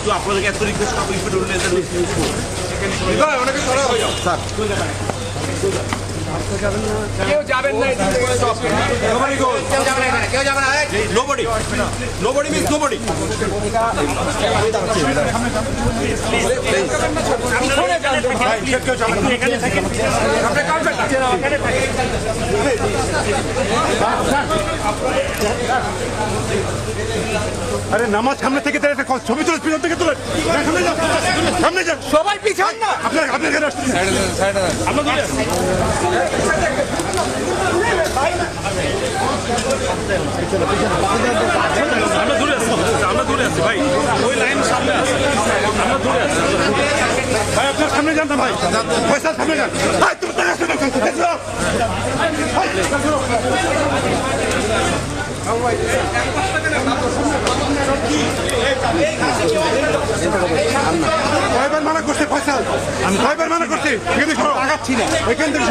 একটু আপনাদেরকে এত রিকোয়েস্ট করব একটু কেউ যাবেন না। কেউ যাবে না এখানে, কেউ যাবে না নোবডি আপনার আরে নামাজ সামনে থেকে দাঁড়িয়ে একটা ছবি তুলে পিছন থেকে তুলে। সামনে যান সামনে যান সবাই পিছন না। আপনার আপনার আমরা সামনে যান ভাই। পয়সা সামনে যান। ভাই, তুমি ফয়সাল আমি কয়বার মানা করছি এখানে আগাচ্ছি না এখান থেকে